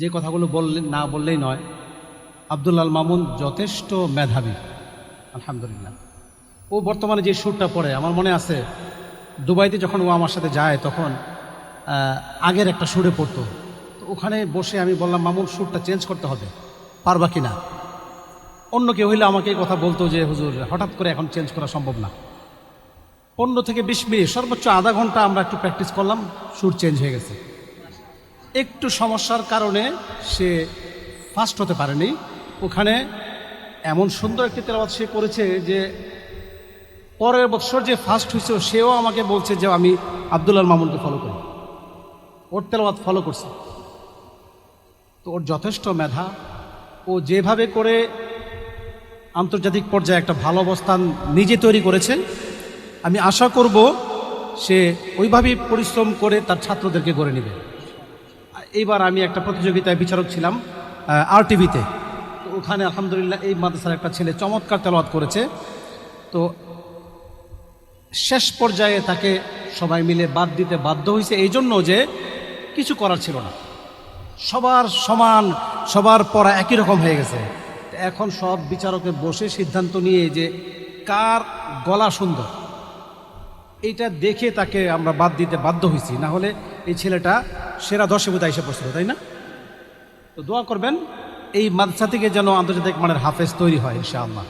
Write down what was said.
যে কথাগুলো বললে, না বললেই নয়। আবদুল্লাল মামুন যথেষ্ট মেধাবী। আলহামদুলিল্লাহ। ও বর্তমানে যে সুরটা পড়ে, আমার মনে আছে, দুবাইতে যখন ও আমার সাথে যায়, তখন আগের একটা সুরে পড়তো। তো ওখানে বসে আমি বললাম, মামুন, সুরটা চেঞ্জ করতে হবে। পারবা কি না অন্য কেউ হইলে আমাকে এই কথা বলতো যে, হুজুর, হঠাৎ করে এখন চেঞ্জ করা সম্ভব না। পনেরো থেকে বিশ মিনিট, সর্বোচ্চ আধা ঘণ্টা আমরা একটু প্র্যাকটিস করলাম, সুর চেঞ্জ হয়ে গেছে। একটু সমস্যার কারণে সে ফাস্ট হতে পারেনি। ওখানে এমন সুন্দর একটি তেলাবাদ সে করেছে যে, পরের বছর যে ফার্স্ট হয়েছে, সেও আমাকে বলছে যে, আমি আবদুল্লাহ মামুনকে ফলো করি। ওর তেলাবাদ ফলো করছে। তো ওর যথেষ্ট মেধা। ও যেভাবে করে আন্তর্জাতিক পর্যায়ে একটা ভালো অবস্থান নিজে তৈরি করেছে, আমি আশা করব সে ওইভাবেই পরিশ্রম করে তার ছাত্রদেরকে গড়ে নেবে। এইবার আমি একটা প্রতিযোগিতায় বিচারক ছিলাম আর টিভিতে ওখানে আলহামদুলিল্লাহ এই মাদ্রাসার একটা ছেলে চমৎকার তেলাওয়াত করেছে। তো শেষ পর্যায়ে তাকে সবাই মিলে বাদ দিতে বাধ্য হয়েছে। এই জন্য যে কিছু করার ছিল না। সবার সমান, সবার পড়া একই রকম হয়ে গেছে। এখন সব বিচারকে বসে সিদ্ধান্ত নিয়ে যে কার গলা সুন্দর। এইটা দেখে তাকে আমরা বাদ দিতে বাধ্য হয়েছি না হলে এই ছেলেটা সেরা দশে বোধ এসে পড়ছিল, তাই না? তো দোয়া করবেন, এই মাদ্রাসা থেকে যেন আন্তর্জাতিক মানের হাফেজ তৈরি হয়, ইনশাআল্লাহ।